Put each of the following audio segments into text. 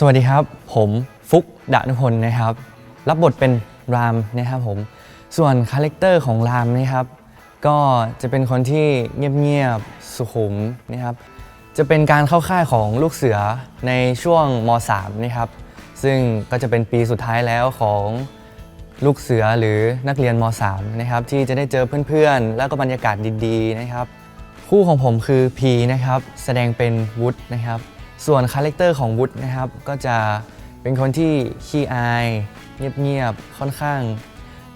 สวัสดีครับ ผมฟุกดานุพลนะครับ รับบทเป็นรามนะครับผม ส่วนคาแรคเตอร์ของรามนะครับ ก็จะเป็นคนที่เงียบๆสุขุมนะครับ จะเป็นการเข้าค่ายของลูกเสือในช่วงม .3 นะครับ ซึ่งก็จะเป็นปีสุดท้ายแล้วของลูกเสือหรือนักเรียนม .3 นะครับที่จะได้เจอเพื่อนๆ แล้วก็บรรยากาศดีๆนะครับ คู่ของผมคือพีนะครับ แสดงเป็นวุฒินะครับ ส่วนคาแรคเตอร์ของวุฒินะครับก็จะเป็นคนที่ขี้อาย เงียบๆค่อนข้าง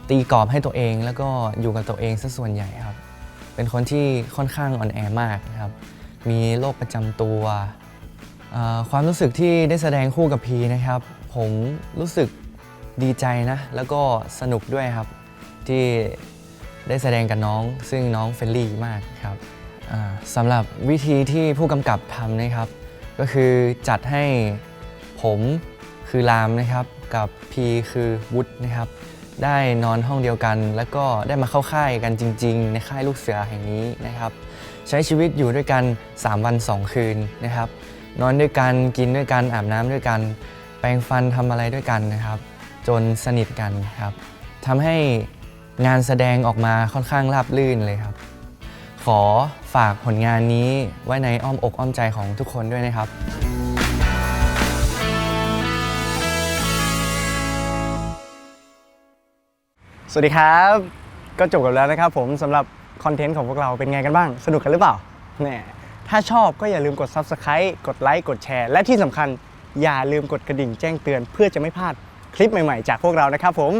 ตีกรอบให้ตัวเอง แล้วก็อยู่กับตัวเองซะส่วนใหญ่ครับ เป็นคนที่ค่อนข้างอ่อนแอมากนะครับ มีโรคประจำตัว ความรู้สึกที่ได้แสดงคู่กับพีนะครับ ผมรู้สึกดีใจนะ แล้วก็สนุกด้วยครับ ที่ได้แสดงกับน้อง ซึ่งน้องเฟรนลี่มากครับสำหรับวิธีที่ผู้กำกับทำนะครับ ก็คือจัดให้ผมคือรามนะครับกับพีคือวุฒินะครับ ได้นอนห้องเดียวกัน แล้วก็ได้มาเข้าค่ายกันจริง ๆ ในค่ายลูกเสือแห่งนี้นะครับ ใช้ชีวิตอยู่ด้วยกัน 3 วัน 2 คืนนะครับ นอนด้วยกันกินด้วยกันอาบน้ำด้วยกัน แปรงฟันทำอะไรด้วยกันนะครับ จนสนิทกันครับทำให้งานแสดงออกมาค่อนข้างราบรื่นเลยครับ ขอฝากผลงานนี้ไว้ในอ้อมอกอ้อมใจของทุกคนด้วยนะครับ สวัสดีครับ ก็จบกันแล้วนะครับผมสำหรับคอนเทนต์ของพวกเราเป็นไงกันบ้าง สนุกกันหรือเปล่าแน่ถ้าชอบก็อย่าลืมกด Subscribe กดไลค์กดแชร์ และที่สำคัญอย่าลืมกดกระดิ่งแจ้งเตือน เพื่อจะไม่พลาดคลิปใหม่ๆ จากพวกเรานะครับผม